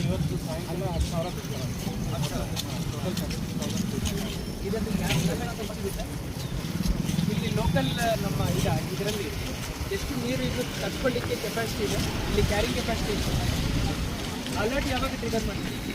ಇವತ್ತು ಸಾಯಂಕಾಲ ಹತ್ತು ಸಾವಿರ ಇಲ್ಲಿ ಲೋಕಲ್ ನಮ್ಮ ಈಗ ಇದರಲ್ಲಿ ಎಷ್ಟು ನೀರು ಇದು ತಡ್ಕೊಳ್ಳಿಕ್ಕೆ ಕೆಪಾಸಿಟಿ ಇದೆ? ಇಲ್ಲಿ ಕ್ಯಾರಿಂಗ್ ಕೆಪಾಸಿಟಿ ಇದೆ ಅಲರ್ಟ್ ಯಾವಾಗ ಟ್ರಿಗರ್ ಮಾಡ್ತೀವಿ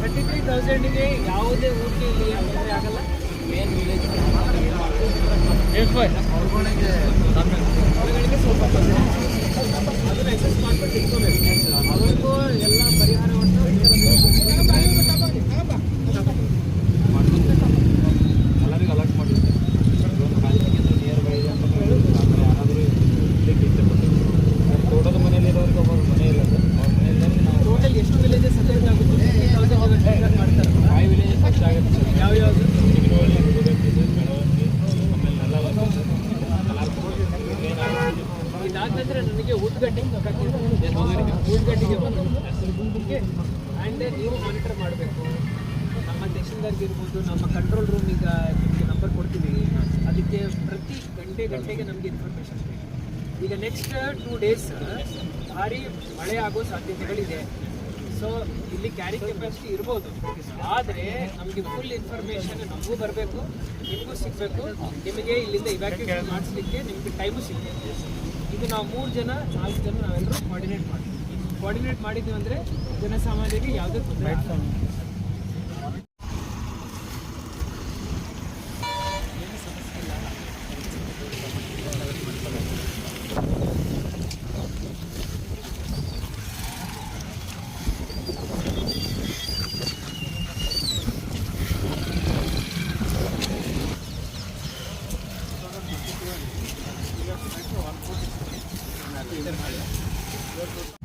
ಥರ್ಟಿ ತ್ರೀ ತೌಸಂಡ್ಗೆ ಯಾವುದೇ ಊರಿಗೆ ಇಲ್ಲಿ ತೊಂದರೆ ಆಗಲ್ಲ ಮೇನ್ ವಿಲೇಜ್ ಹೊರಗಡೆಗೆ ಸ್ವಲ್ಪ ತೊಂದರೆ ಅದನ್ನ ಎಕ್ಸಸ್ ಮಾಡ್ಬಿಟ್ಟು ಇಟ್ಕೋಬೇಕು ಅವ್ರಿಗೂ ಎಲ್ಲ ಪರಿಹಾರವನ್ನು ನನಗೆ ಊಟಗಡ್ಡೆಗೆ ಊಟಗಡ್ಡೆಗೆ ಬಂದು ಆ್ಯಂಡ್ ನೀವು ಮಾನಿಟರ್ ಮಾಡಬೇಕು. ನಮ್ಮ ಇರ್ಬೋದು, ನಮ್ಮ ಕಂಟ್ರೋಲ್ ರೂಮ್ ಈಗ ನಿಮಗೆ ನಂಬರ್ ಕೊಡ್ತೀವಿ. ಅದಕ್ಕೆ ಪ್ರತಿ ಗಂಟೆ ಗಂಟೆಗೆ ನಮಗೆ ಇನ್ಫಾರ್ಮೇಷನ್ ಬೇಕು. ಈಗ ನೆಕ್ಸ್ಟ್ ಟೂ ಡೇಸ್ ಭಾರಿ ಮಳೆ ಆಗೋ ಸಾಧ್ಯತೆಗಳಿದೆ. ಸೊ ಇಲ್ಲಿ ಕ್ಯಾರಿ ಕೆಪಾಸಿಟಿ ಇರ್ಬೋದು. ಆದರೆ ನಮಗೆ ಫುಲ್ ಇನ್ಫಾರ್ಮೇಷನ್ ನಮಗೂ ಬರಬೇಕು, ನಿಮಗೂ ಸಿಗಬೇಕು. ನಿಮಗೆ ಇಲ್ಲಿಂದ ಇವ್ಯಾಕ್ಯೂಯೇಷನ್ ಮಾಡಿಸ್ಲಿಕ್ಕೆ ನಿಮಗೆ ಟೈಮು ಸಿಗಬೇಕು. ಇದು ನಾವು ಮೂರು ಜನ ನಾಲ್ಕು ಜನ ನಾವೆಲ್ಲರೂ ಕೋಆರ್ಡಿನೇಟ್ ಮಾಡ್ತೀವಿ. ಕೋಆರ್ಡಿನೇಟ್ ಮಾಡಿದ್ವಿ ಅಂದರೆ ಜನಸಾಮಾನ್ಯರಿಗೆ ಯಾವುದೇ ತೊಂದರೆ ಆಗಲ್ಲ.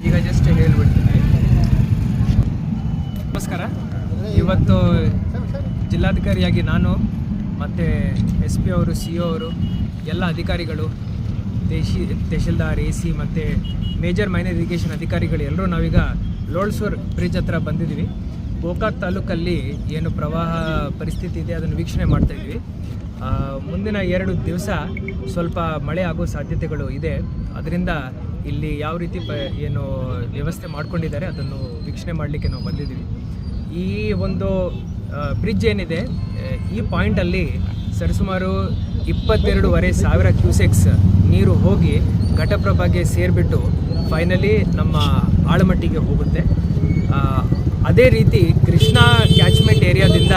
ಈಗ ಜಸ್ಟ್ ಹೇಳ್ಬಿಡ್ತೀನಿ ನಮಸ್ಕಾರ. ಇವತ್ತು ಜಿಲ್ಲಾಧಿಕಾರಿಯಾಗಿ ನಾನು, ಮತ್ತು ಎಸ್ ಪಿ ಅವರು, ಸಿ ಅವರು, ಎಲ್ಲ ಅಧಿಕಾರಿಗಳು ದೇಶಿ ತಹಶೀಲ್ದಾರ್, ಎ ಸಿ, ಮತ್ತು ಮೇಜರ್ ಮೈನರ್ ಇರಿಗೇಷನ್ ಅಧಿಕಾರಿಗಳು ಎಲ್ಲರೂ ನಾವೀಗ ಲೋಳ್ಸೂರ್ ಬ್ರಿಡ್ಜ್ ಹತ್ರ ಬಂದಿದ್ದೀವಿ. ಗೋಕಾಕ್ ತಾಲೂಕಲ್ಲಿ ಏನು ಪ್ರವಾಹ ಪರಿಸ್ಥಿತಿ ಇದೆ ಅದನ್ನು ವೀಕ್ಷಣೆ ಮಾಡ್ತಾಯಿದ್ವಿ ಮುಂದಿನ ಎರಡು ದಿವಸ ಸ್ವಲ್ಪ ಮಳೆ ಆಗೋ ಸಾಧ್ಯತೆಗಳು ಇದೆ. ಅದರಿಂದ ಇಲ್ಲಿ ಯಾವ ರೀತಿ ಪ ಏನು ವ್ಯವಸ್ಥೆ ಮಾಡ್ಕೊಂಡಿದ್ದಾರೆ ಅದನ್ನು ವೀಕ್ಷಣೆ ಮಾಡಲಿಕ್ಕೆ ನಾವು ಬಂದಿದ್ದೀವಿ. ಈ ಒಂದು ಬ್ರಿಡ್ಜ್ ಏನಿದೆ ಈ ಪಾಯಿಂಟಲ್ಲಿ ಸರಿಸುಮಾರು ಇಪ್ಪತ್ತೆರಡೂವರೆ ಸಾವಿರ ಕ್ಯೂಸೆಕ್ಸ್ ನೀರು ಹೋಗಿ ಘಟಪ್ರಭಾಗೆ ಸೇರಿಬಿಟ್ಟು ಫೈನಲಿ ನಮ್ಮ ಆಳಮಟ್ಟಿಗೆ ಹೋಗುತ್ತೆ. ಅದೇ ರೀತಿ ಕೃಷ್ಣಾ ಕ್ಯಾಚ್ಮೆಂಟ್ ಏರಿಯಾದಿಂದ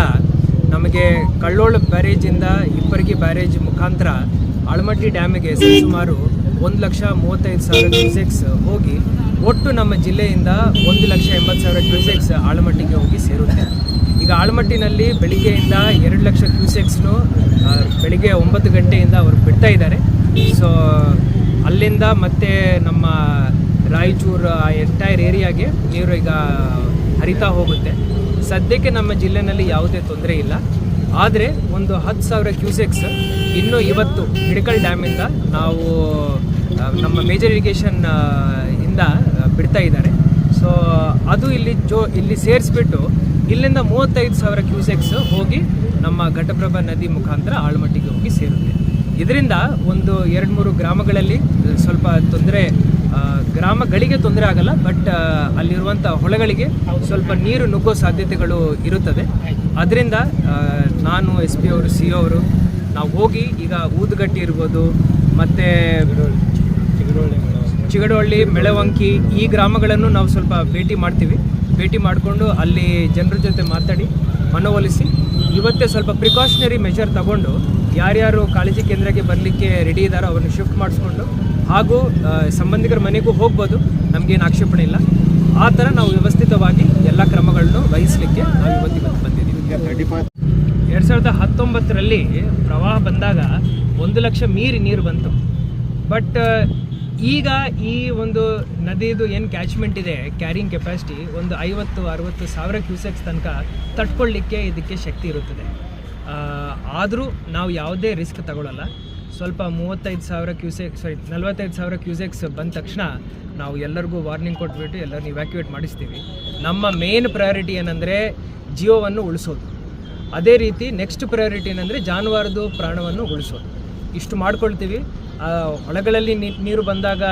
ನಮಗೆ ಕಳ್ಳೋಳ ಬ್ಯಾರೇಜಿಂದ ಇಪ್ಪರ್ಗಿ ಬ್ಯಾರೇಜ್ ಮುಖಾಂತರ ಆಳಮಟ್ಟಿ ಡ್ಯಾಮಿಗೆ ಸುಮಾರು ಒಂದು ಲಕ್ಷ ಮೂವತ್ತೈದು ಸಾವಿರ ಕ್ಯೂಸೆಕ್ಸ್ ಹೋಗಿ ಒಟ್ಟು ನಮ್ಮ ಜಿಲ್ಲೆಯಿಂದ ಒಂದು ಲಕ್ಷ ಎಂಬತ್ತು ಸಾವಿರ ಕ್ಯೂಸೆಕ್ಸ್ ಆಳಮಟ್ಟಿಗೆ ಹೋಗಿ ಸೇರುತ್ತೆ. ಈಗ ಆಳಮಟ್ಟಿನಲ್ಲಿ ಬೆಳಿಗ್ಗೆಯಿಂದ ಎರಡು ಲಕ್ಷ ಕ್ಯೂಸೆಕ್ಸ್ನು ಬೆಳಿಗ್ಗೆ ಒಂಬತ್ತು ಗಂಟೆಯಿಂದ ಅವರು ಬಿಡ್ತಾ ಇದ್ದಾರೆ. ಸೊ ಅಲ್ಲಿಂದ ಮತ್ತೆ ನಮ್ಮ ರಾಯಚೂರು, ಆ ಎಂಟೈರ್ ಏರಿಯಾಗೆ ನೀರು ಈಗ ಹರಿತಾ ಹೋಗುತ್ತೆ. ಸದ್ಯಕ್ಕೆ ನಮ್ಮ ಜಿಲ್ಲೆನಲ್ಲಿ ಯಾವುದೇ ತೊಂದರೆ ಇಲ್ಲ. ಆದರೆ ಒಂದು ಹತ್ತು ಸಾವಿರ ಕ್ಯೂಸೆಕ್ಸ್ ಇನ್ನೂ ಇವತ್ತು ಹಿಡಕಲ್ ಡ್ಯಾಮಿಂದ ನಾವು ನಮ್ಮ ಮೇಜರ್ ಇರಿಗೇಷನ್ ಇಂದ ಬಿಡ್ತಾ ಇದ್ದಾರೆ. ಸೊ ಅದು ಇಲ್ಲಿ ಜೋ, ಇಲ್ಲಿ ಸೇರಿಸ್ಬಿಟ್ಟು ಇಲ್ಲಿಂದ ಮೂವತ್ತೈದು ಸಾವಿರ ಕ್ಯೂಸೆಕ್ಸ್ ಹೋಗಿ ನಮ್ಮ ಘಟಪ್ರಭಾ ನದಿ ಮುಖಾಂತರ ಆಳ್ಮಟ್ಟಿಗೆ ಹೋಗಿ ಸೇರುತ್ತೆ. ಇದರಿಂದ ಒಂದು ಎರಡು ಮೂರು ಗ್ರಾಮಗಳಲ್ಲಿ ಸ್ವಲ್ಪ ತೊಂದರೆ ಗ್ರಾಮಗಳಿಗೆ ತೊಂದರೆ ಆಗಲ್ಲ ಬಟ್ ಅಲ್ಲಿರುವಂಥ ಹೊಳೆಗಳಿಗೆ ಸ್ವಲ್ಪ ನೀರು ನುಗ್ಗೋ ಸಾಧ್ಯತೆಗಳು ಇರುತ್ತದೆ ಅದರಿಂದ ನಾನು ಎಸ್ ಪಿ ಅವರು ಸಿ ಅವರು, ನಾವು ಹೋಗಿ ಈಗ ಊದುಗಟ್ಟಿ ಇರ್ಬೋದು, ಮತ್ತು ಚಿಗಡಹಳ್ಳಿ ಮೆಳವಂಕಿ ಈ ಗ್ರಾಮಗಳನ್ನು ನಾವು ಸ್ವಲ್ಪ ಭೇಟಿ ಮಾಡ್ತೀವಿ. ಭೇಟಿ ಮಾಡಿಕೊಂಡು ಅಲ್ಲಿ ಜನರ ಜೊತೆ ಮಾತಾಡಿ, ಮನವೊಲಿಸಿ, ಇವತ್ತೇ ಸ್ವಲ್ಪ ಪ್ರಿಕಾಷನರಿ ಮೆಷರ್ ತಗೊಂಡು, ಯಾರ್ಯಾರು ಕಾಳಜಿ ಕೇಂದ್ರಕ್ಕೆ ಬರಲಿಕ್ಕೆ ರೆಡಿ ಇದ್ದಾರೋ ಅವರನ್ನು ಶಿಫ್ಟ್ ಮಾಡಿಸ್ಕೊಂಡು ಹಾಗೂ ಸಂಬಂಧಿಕರ ಮನೆಗೂ ಹೋಗ್ಬೋದು. ನಮಗೇನು ಆಕ್ಷೇಪಣೆ ಇಲ್ಲ. ಆ ಥರ ನಾವು ವ್ಯವಸ್ಥಿತವಾಗಿ ಎಲ್ಲ ಕ್ರಮಗಳನ್ನು ವಹಿಸಲಿಕ್ಕೆ ನಾವು ಇವತ್ತಿವತ್ತು ಬಂದಿದ್ದೀವಿ. ಎರಡು ಸಾವಿರದ ಹತ್ತೊಂಬತ್ತರಲ್ಲಿ ಪ್ರವಾಹ ಬಂದಾಗ ಒಂದು ಲಕ್ಷ ಮೀರಿ ನೀರು ಬಂತು. ಬಟ್ ಈಗ ಈ ಒಂದು ನದಿದು ಏನು ಕ್ಯಾಚ್ಮೆಂಟ್ ಇದೆ ಕ್ಯಾರಿಂಗ್ ಕೆಪಾಸಿಟಿ ಒಂದು ಐವತ್ತು, ಅರುವತ್ತು ಸಾವಿರ ಕ್ಯೂಸೆಕ್ಸ್ ತನಕ ತಟ್ಕೊಳ್ಳಿಕ್ಕೆ ಇದಕ್ಕೆ ಶಕ್ತಿ ಇರುತ್ತದೆ. ಆದರೂ ನಾವು ಯಾವುದೇ ರಿಸ್ಕ್ ತಗೊಳ್ಳಲ್ಲ ಸ್ವಲ್ಪ ಮೂವತ್ತೈದು ಸಾವಿರ ಕ್ಯೂಸೆಕ್ ಸಾರಿ ನಲ್ವತ್ತೈದು ಸಾವಿರ ಕ್ಯೂಸೆಕ್ಸ್ ಬಂದ ತಕ್ಷಣ ನಾವು ಎಲ್ಲರಿಗೂ ವಾರ್ನಿಂಗ್ ಕೊಟ್ಬಿಟ್ಟು ಎಲ್ಲರನ್ನ ಇವ್ಯಾಕ್ಯುವೇಟ್ ಮಾಡಿಸ್ತೀವಿ. ನಮ್ಮ ಮೇನ್ ಪ್ರಯಾರಿಟಿ ಏನಂದರೆ ಜಿಯೋವನ್ನು ಉಳಿಸೋದು. ಅದೇ ರೀತಿ ನೆಕ್ಸ್ಟ್ ಪ್ರಯಾರಿಟಿ ಏನಂದರೆ ಜಾನುವಾರದು ಪ್ರಾಣವನ್ನು ಉಳಿಸೋದು. ಇಷ್ಟು ಮಾಡ್ಕೊಳ್ತೀವಿ. ನೀ- ನೀರು ಬಂದಾಗ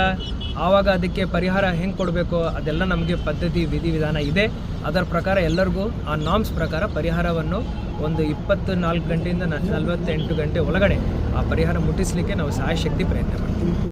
ಆವಾಗ ಅದಕ್ಕೆ ಪರಿಹಾರ ಹೆಂಗೆ ಕೊಡಬೇಕು? ಅದೆಲ್ಲ ನಮಗೆ ಪದ್ಧತಿ ವಿಧಿವಿಧಾನ ಇದೆ. ಅದರ ಪ್ರಕಾರ ಎಲ್ಲರಿಗೂ ಆ ನಾಮ್ಸ್ ಪ್ರಕಾರ ಪರಿಹಾರವನ್ನು ಒಂದು ಇಪ್ಪತ್ತು ನಾಲ್ಕು ಗಂಟೆಯಿಂದ ನಲವತ್ತೆಂಟು ಗಂಟೆ ಒಳಗಡೆ ಆ ಪರಿಹಾರ ಮುಟ್ಟಿಸಲಿಕ್ಕೆ ನಾವು ಸಹಾಯಶಕ್ತಿ ಪ್ರಯತ್ನ ಮಾಡ್ತೀವಿ.